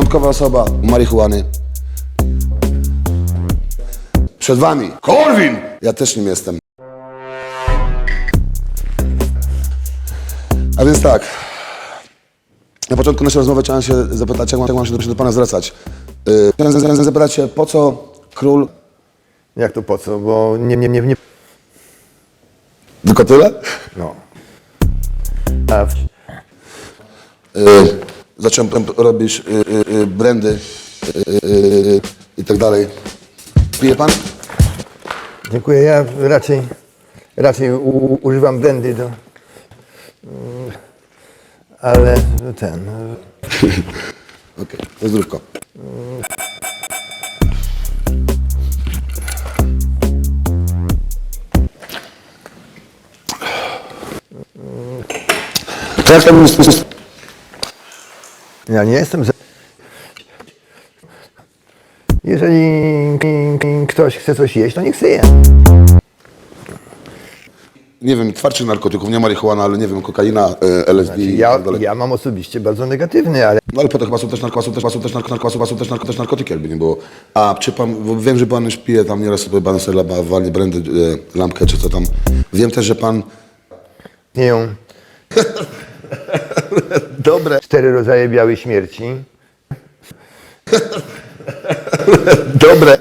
Wyjątkowa osoba marihuany. Przed wami Korwin! Ja też nim jestem. A więc tak. Na początku naszej rozmowy chciałem się zapytać, jak mam, jak mam się do, się do pana zwracać. Yy, chciałem z- z- zapytać się, po co król... Jak to po co? Bo nie, nie, nie, nie. Tylko tyle? No. A w, Yy, zacząłem robić yy, yy, yy, brandy yy, yy, i tak dalej. Pije pan? dziękuję. Ja raczej, raczej u, u, używam blendy do. mm, Ale ten. Okej, to zdrówko. To jak tam jest? Ja nie jestem za. Jeżeli ktoś chce coś jeść, to niech chce. Nie wiem, twardszych narkotyków, nie marihuana, ale nie wiem, kokaina, e, LSD i Ja, tak dalej. ja mam osobiście bardzo negatywny, ale No ale potem chyba są też też, są też narkotyki, są też, narko- też narkotyki, jakby nie było. A czy pan, bo wiem, że pan już pije tam nieraz sobie pan sobie laba, walnie brandy, e, lampkę czy co tam. Wiem też, że pan... istnieją Dobre. cztery rodzaje białej śmierci. Dobre.